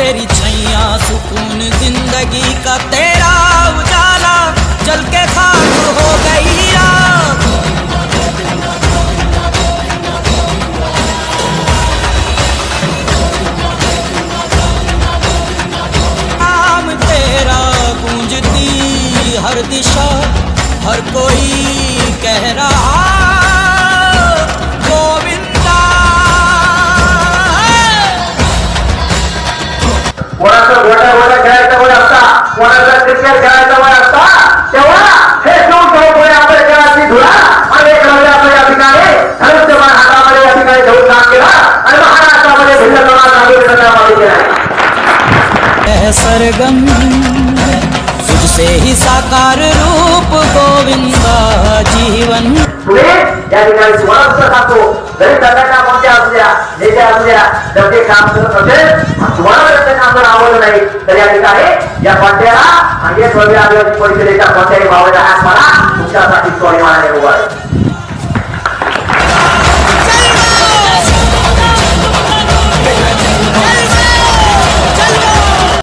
तेरी छैया सुकून ज़िंदगी का तेरा उजाला। जल के खाक हो गई रात। नाम तेरा गूंजती हर दिशा, हर कोई कह रहा कोणाचं गोट्या गोट्या खेळायचा वय असता? कोणाचा क्रिकेट खेळायचा वय असता? तेव्हा हे शिव चौकोळे आपल्या खेळाची धुरा आणि एक रवी आपल्या या ठिकाणी धनुष्यबाण हातामध्ये या ठिकाणी घेऊन काम केला आणि महाराष्ट्रामध्ये भिन्न समाज नागरिक संघामध्ये केला सरगम तुझसे ही साकार रूप गोविंदा जीवन पुढे या ठिकाणी तुम्हाला सांगतो जरी सगळ्यांना कोणत्या असू द्या नेते असू द्या जर ते काम करत असेल तर या ठिकाणी या कोणत्याला? आणि एक रवी आदिवासी परिषदेच्या कोणत्याही भावाच्या हात